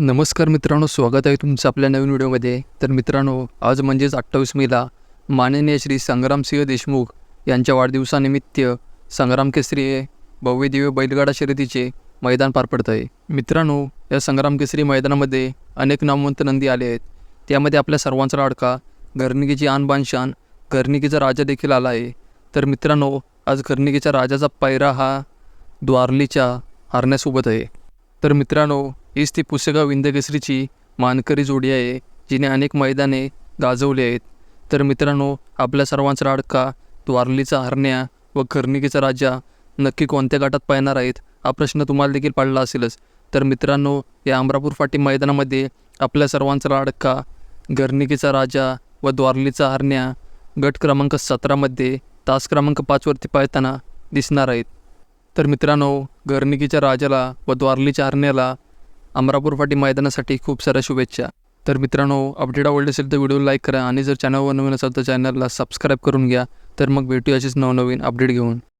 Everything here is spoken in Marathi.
नमस्कार मित्रांनो स्वागत आहे तुमचं आपल्या नवीन व्हिडिओमध्ये. तर मित्रांनो आज म्हणजेच अठ्ठावीस मेला माननीय श्री संग्रामसिंह देशमुख यांच्या वाढदिवसानिमित्त संग्राम केसरी भव्य दिव्य बैलगाडा शर्यतीचे मैदान पार पडत आहे. मित्रांनो या संग्राम केसरी मैदानामध्ये अनेक नामवंत नंदी आले आहेत. त्यामध्ये आपल्या सर्वांचा लाडका घरनिकीची आनबानशान शान घरनिकीचा राजा देखील आला आहे. तर मित्रांनो आज घरनिकीच्या राजाचा पायरा हा द्वारलीच्या हरण्यासोबत आहे. तर मित्रांनो हीच ती पुसेगाव इंदकेसरीची मानकरी जोडी आहे जिने अनेक मैदाने गाजवली आहेत. तर मित्रांनो आपल्या सर्वांचा लाडका द्वारलीचा हरण्या व खर्निकीचा राजा नक्की कोणत्या गटात पाहणार आहेत हा प्रश्न तुम्हाला देखील पडला असेलच. तर मित्रांनो या अमरापूर फाटी मैदानामध्ये आपल्या सर्वांचा लाडका घरणिकेचा राजा व द्वारलीचा हरण्या गट क्रमांक सतरामध्ये तास क्रमांक पाचवरती पाहताना दिसणार आहेत. तर मित्रांनो घरनिकीच्या राजाला व द्वारलीच्या आरण्याला अमरापूर फाटी मैदानासाठी खूप साऱ्या शुभेच्छा. तर मित्रांनो अपडेट आवडली असेल तर व्हिडिओ लाईक करा आणि जर चॅनलवर नवीन असेल तर चॅनलला सबस्क्राईब करून घ्या. तर मग भेटू अशीच नवनवीन अपडेट घेऊन.